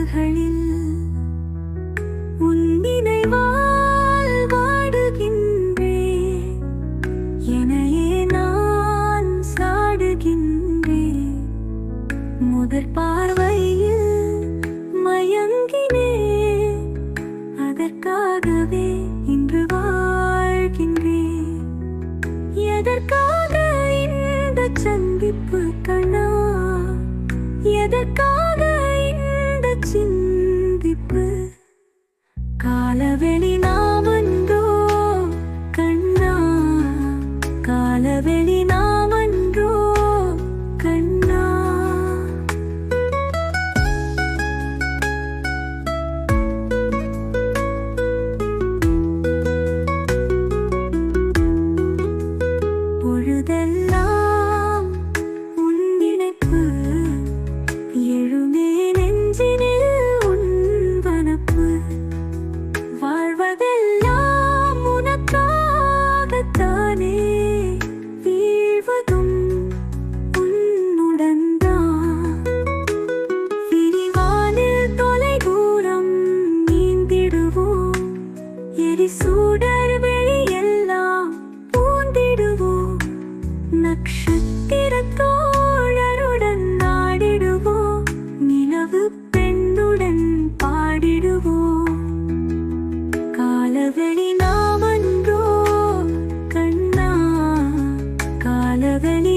பொழுதுகளில் உன் நினைவால் வாடுகின்றேன் எனையே நான் சாடுகின்றேன். முதற் பார்வையில் மயங்கினே அதற்காகவே இன்று வாழ்கின்றேன். எதற்காக இந்த சந்திப்பு கண்ணா? எதற்காக ஆழ்ந்த சிந்திப்பு. காலவெளி நாமன்றோ கண்ணா காலவெளி சுடர் வெளியெல்லாம் பூந்திடுவோம். நட்சத்திர தோழருடன் நாடிடுவோம். நிலவு பெண்ணுடன் பாடிடுவோம். காலவெளி நாமன்றோ கண்ணா காலவெளி